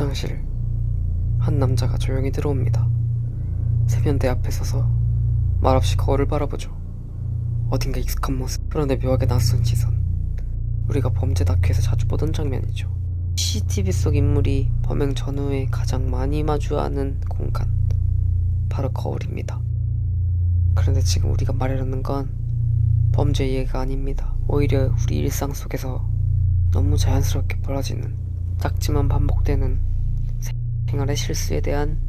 화장실 한 남자가 조용히 들어옵니다. 세면대 앞에 서서 말없이 거울을 바라보죠. 어딘가 익숙한 모습 그런데 묘하게 낯선 시선 우리가 범죄 다큐에서 자주 보던 장면이죠. CCTV 속 인물이 범행 전후에 가장 많이 마주하는 공간 바로 거울입니다. 그런데 지금 우리가 말하려는 건 범죄 이해가 아닙니다. 오히려 우리 일상 속에서 너무 자연스럽게 벌어지는 작지만 반복되는 생활의 실수에 대한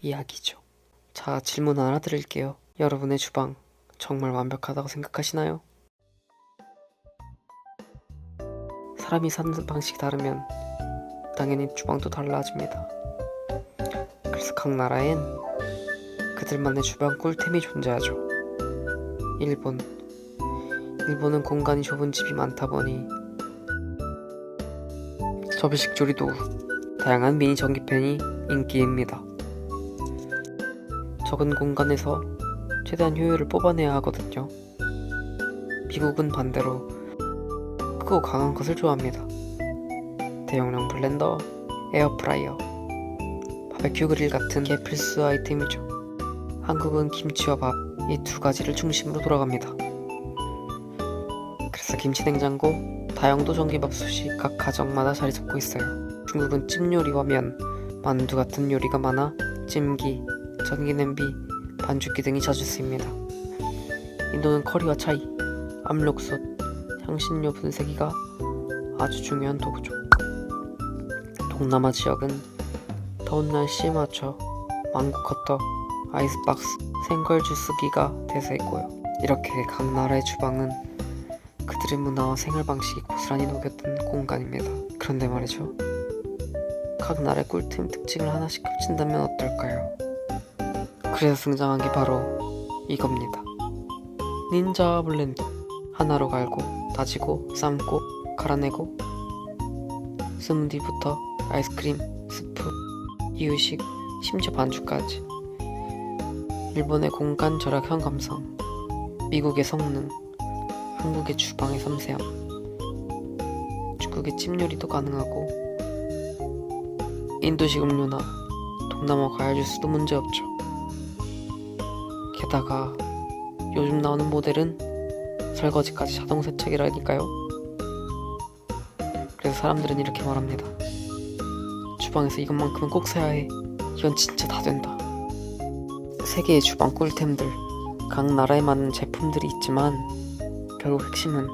이야기죠. 자, 질문 하나 드릴게요. 여러분의 주방 정말 완벽하다고 생각하시나요? 사람이 사는 방식이 다르면 당연히 주방도 달라집니다. 그래서 각 나라엔 그들만의 주방 꿀템이 존재하죠. 일본. 일본은 공간이 좁은 집이 많다 보니 접이식 조리도구, 다양한 미니 전기팬이 인기입니다. 적은 공간에서 최대한 효율을 뽑아내야 하거든요. 미국은 반대로 크고 강한 것을 좋아합니다. 대용량 블렌더, 에어프라이어, 바베큐 그릴 같은 게 필수 아이템이죠. 한국은 김치와 밥 이 두 가지를 중심으로 돌아갑니다. 그래서 김치 냉장고, 다용도 전기밥솥이 각 가정마다 자리 잡고 있어요. 중국은 찜 요리와 면, 만두 같은 요리가 많아 찜기, 전기 냄비, 반죽기 등이 자주 쓰입니다. 인도는 커리와 차이, 압력솥, 향신료 분쇄기가 아주 중요한 도구죠. 동남아 지역은 더운 날씨에 맞춰 망고 커터, 아이스박스, 생걸 주스기가 대세이고요. 이렇게 각 나라의 주방은 그들의 문화와 생활 방식이 고스란히 녹였던 공간입니다. 그런데 말이죠. 각 나라의 꿀템 특징을 하나씩 겹친다면 어떨까요? 그래서 등장한 게 바로 이겁니다. 닌자 블렌더. 하나로 갈고, 다지고, 삶고, 갈아내고, 스무디부터 아이스크림, 스프, 이유식, 심지어 반죽까지. 일본의 공간 절약형 감성, 미국의 성능, 한국의 주방의 섬세함, 중국의 찜 요리도 가능하고, 인도식 음료나 동남아 과일 주스도 문제없죠. 게다가 요즘 나오는 모델은 설거지까지 자동 세척이라니까요. 그래서 사람들은 이렇게 말합니다. 주방에서 이것만큼은 꼭 사야 해. 이건 진짜 다 된다. 세계의 주방 꿀템들, 각 나라에 맞는 제품들이 있지만 결국 핵심은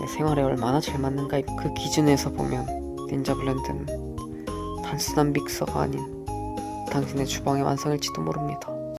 내 생활에 얼마나 잘 맞는가 그 기준에서 보면 닌자 블렌드는 단순한 믹서가 아닌 당신의 주방의 완성일지도 모릅니다.